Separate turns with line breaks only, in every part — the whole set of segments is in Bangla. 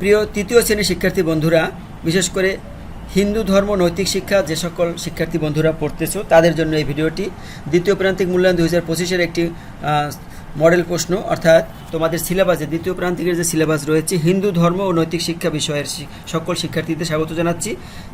প্রিয় তৃতীয় শ্রেণির শিক্ষার্থী বন্ধুরা, বিশেষ করে হিন্দু ধর্ম, নৈতিক শিক্ষা যে সকল শিক্ষার্থী বন্ধুরা পড়তেছো, তাদের জন্য এই ভিডিওটি দ্বিতীয় প্রান্তিক মূল্যায়ন দু পঁচিশের একটি মডেল প্রশ্ন, অর্থাৎ তোমাদের সিলেবাসে, দ্বিতীয় প্রান্তিকের যে সিলেবাস রয়েছে, হিন্দু ধর্ম ও নৈতিক শিক্ষা বিষয়ের সকল শিক্ষার্থীদের স্বাগত জানাচ্ছি।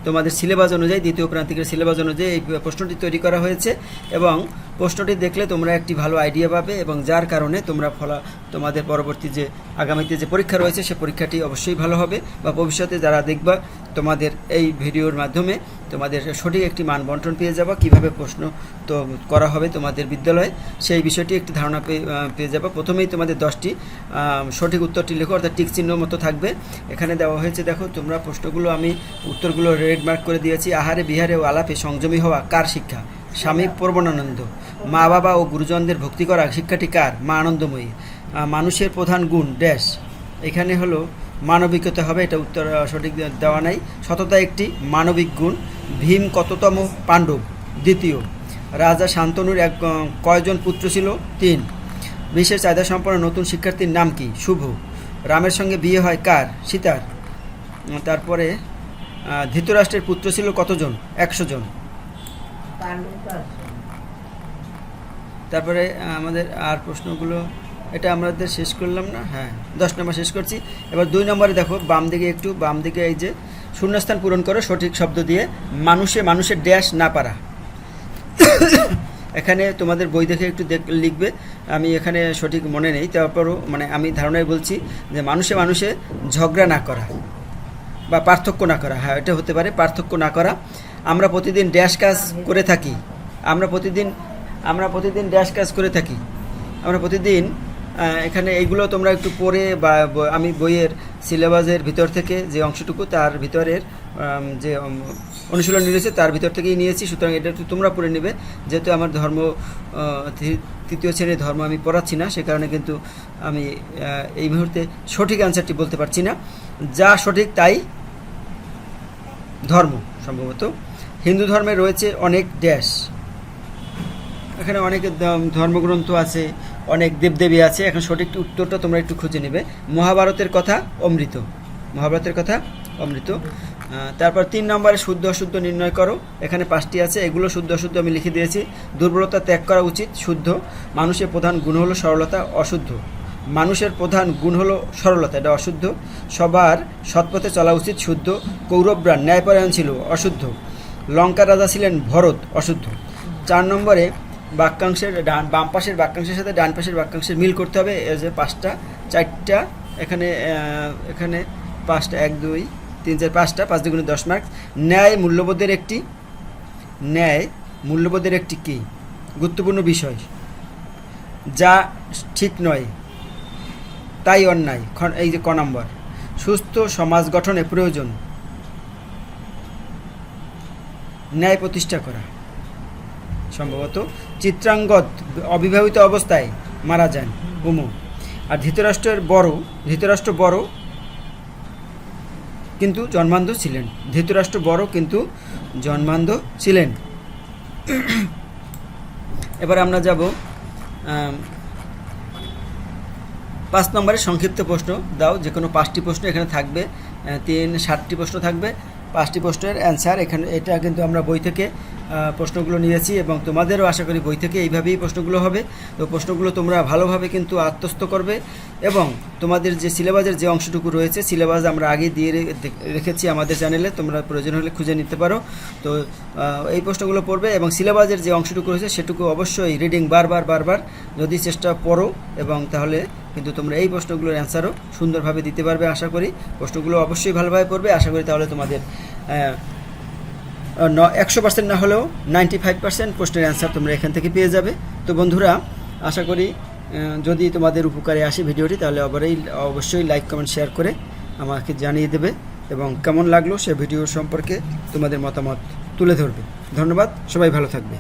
তোমাদের সিলেবাস অনুযায়ী, দ্বিতীয় প্রান্তিকের সিলেবাস অনুযায়ী এই প্রশ্নটি তৈরি করা হয়েছে এবং প্রশ্নটি দেখলে তোমরা একটি ভালো আইডিয়া পাবে এবং যার কারণে তোমরা ফলা, তোমাদের পরবর্তী যে আগামীতে যে পরীক্ষা রয়েছে, সে পরীক্ষাটি অবশ্যই ভালো হবে বা ভবিষ্যতে যারা দেখবা তোমাদের এই ভিডিওর মাধ্যমে তোমাদের সঠিক একটি মান বন্টন পেয়ে যাবা, কীভাবে প্রশ্ন তো করা হবে তোমাদের বিদ্যালয়ে, সেই বিষয়টি একটি ধারণা পেয়ে যাবা। প্রথমেই তোমাদের দশটি সঠিক উত্তরটি লেখো, অর্থাৎ টিক চিহ্ন মতো থাকবে। এখানে দেওয়া হয়েছে, দেখো, তোমরা প্রশ্নগুলো আমি, উত্তরগুলো রেড মার্ক করে দিয়েছি, আহারে বিহারে ও আলাপে সংযমী হওয়া কার শিক্ষা? স্বামী পূর্বনানন্দ মা বাবা ও গুরুজনদের ভক্তি করা শিক্ষাটি কার? মা আনন্দময়ী। মানুষের প্রধান গুণ, ড্যাশ। এখানে হলো মানবিকতা হবে এটা উত্তর সঠিক দেওয়া নাই। সততা একটি মানবিক গুণ। ভীম কততম পাণ্ডব? দ্বিতীয় রাজা শান্তনুর এক কয়জন পুত্র ছিল? তিন বিশেষ চাহিদা সম্পন্ন নতুন শিক্ষার্থীর নাম কি? শুভ রামের সঙ্গে বিয়ে হয় কার? সীতার। তারপরে ধৃতরাষ্ট্রের পুত্র ছিল কতজন? একশো জন। তারপরে আমাদের আর প্রশ্নগুলো এটা আমাদের শেষ করলাম না? হ্যাঁ দশ নম্বর শেষ করছি। এবার দুই নম্বরে দেখো, বাম দিকে একটু, বাম দিকে এই যে শূন্যস্থান পূরণ করো সঠিক শব্দ দিয়ে, মানুষে মানুষের ড্যাশ না পারা। এখানে তোমাদের বই দেখে একটু দেখ, লিখবে। আমি এখানে সঠিক মনে নেই, তারপরও মানে আমি ধারণায় বলছি যে মানুষে মানুষে ঝগড়া না করা বা পার্থক্য না করা। হ্যাঁ এটা হতে পারে, পার্থক্য না করা। আমরা প্রতিদিন ড্যাশ কাজ করে থাকি। আমরা প্রতিদিন আমরা প্রতিদিন ড্যাশ কাজ করে থাকি। আমরা প্রতিদিন এখানে এইগুলো তোমরা একটু পড়ে বা আমি বইয়ের সিলেবাসের ভিতর থেকে যে অংশটুকু তার ভিতরের যে অনুশীলন রয়েছে তার ভিতর থেকেই নিয়েছি, সুতরাং এটা একটু তোমরা পড়ে নেবে। যেহেতু আমার ধর্ম তৃতীয় শ্রেণির ধর্ম আমি পড়াচ্ছি না, সে কারণে কিন্তু আমি এই মুহূর্তে সঠিক অ্যান্সারটি বলতে পারছি না। যা সঠিক তাই ধর্ম সম্ভবত। হিন্দু ধর্মে রয়েছে অনেক ড্যাশ এখানে অনেক ধর্মগ্রন্থ আছে অনেক দেবদেবী আছে। এখন সঠিক উত্তরটা তোমরা একটু খুঁজে নেবে। মহাভারতের কথা, অমৃত। মহাভারতের কথা, অমৃত। তারপর তিন নম্বরে শুদ্ধ অশুদ্ধ নির্ণয় করো। এখানে পাঁচটি আছে। এগুলো শুদ্ধ অশুদ্ধ আমি লিখে দিয়েছি। দুর্বলতা ত্যাগ করা উচিত, শুদ্ধ। মানুষের প্রধান গুণ হলো সরলতা, অশুদ্ধ। মানুষের প্রধান গুণ হলো সরলতা, এটা অশুদ্ধ। সবার সৎপথে চলা উচিত, শুদ্ধ। কৌরবরা ন্যায়পরায়ণ ছিল, অশুদ্ধ। লঙ্কা রাজা ছিলেন ভরত, অশুদ্ধ। চার নম্বরে বাক্যাংশের ডান, বাম পাশের বাক্যাংশের সাথে ডান পাশের বাক্যাংশের মিল করতে হবে। এই যে পাঁচটা, চারটা, এখানে এখানে পাঁচটা, এক, দুই, তিন, চার, পাঁচটা, পাঁচ দুগুণে দশ মার্ক ন্যায় মূল্যবোধের একটি, ন্যায় মূল্যবোধের একটি কী? গুরুত্বপূর্ণ বিষয়। যা ঠিক নয়, তাই অন্যায়। এই যে ক নম্বর, সুস্থ সমাজ গঠনে প্রয়োজন। ন্যায় প্রতিষ্ঠা করা। সম্ভবত চিত্রাঙ্গদ অবিবাহিত অবস্থায় মারা যান হুমু আর ধৃতরাষ্ট্রের বড়, ধৃতরাষ্ট্র বড় কিন্তু জন্মান্ধ ছিলেন। ধৃতরাষ্ট্র বড় কিন্তু জন্মান্ধ ছিলেন। এবার আমরা যাব পাঁচ নম্বরের সংক্ষিপ্ত প্রশ্ন দাও। যে কোনো পাঁচটি প্রশ্ন এখানে থাকবে তিন, সাতটি প্রশ্ন থাকবে। পাঁচটি প্রশ্নের অ্যান্সার এখানে এটা কিন্তু আমরা বই থেকে প্রশ্নগুলো নিয়েছি এবং তোমাদেরও আশা করি বই থেকে এইভাবেই প্রশ্নগুলো হবে। তো প্রশ্নগুলো তোমরা ভালোভাবে কিন্তু আত্মস্থ করবে এবং তোমাদের যে সিলেবাসের যে অংশটুকু রয়েছে সিলেবাস আমরা আগে দিয়ে রেখেছি আমাদের চ্যানেলে তোমরা প্রয়োজন হলে খুঁজে নিতে পারো। তো এই প্রশ্নগুলো পড়বে এবং সিলেবাসের যে অংশটুকু রয়েছে, সেটুকু অবশ্যই রিডিং বারবার বারবার যদি চেষ্টা পড়ো এবং তাহলে কিন্তু তোমরা এই প্রশ্নগুলোর অ্যান্সারও সুন্দরভাবে দিতে পারবে, আশা করি। প্রশ্নগুলো অবশ্যই ভালোভাবে পড়বে, আশা করি তাহলে তোমাদের একশো পার্সেন্ট না হলেও নাইনটি ফাইভ পার্সেন্ট প্রশ্নের অ্যান্সার তোমরা এখান থেকে পেয়ে যাবে। তো বন্ধুরা, আশা করি যদি তোমাদের উপকারে আসে ভিডিওটি, তাহলে আবারই অবশ্যই লাইক, কমেন্ট, শেয়ার করে আমাকে জানিয়ে দেবে এবং কেমন লাগল সে ভিডিও সম্পর্কে তোমাদের মতামত তুলে ধরবে। ধন্যবাদ, সবাই ভালো থাকবে।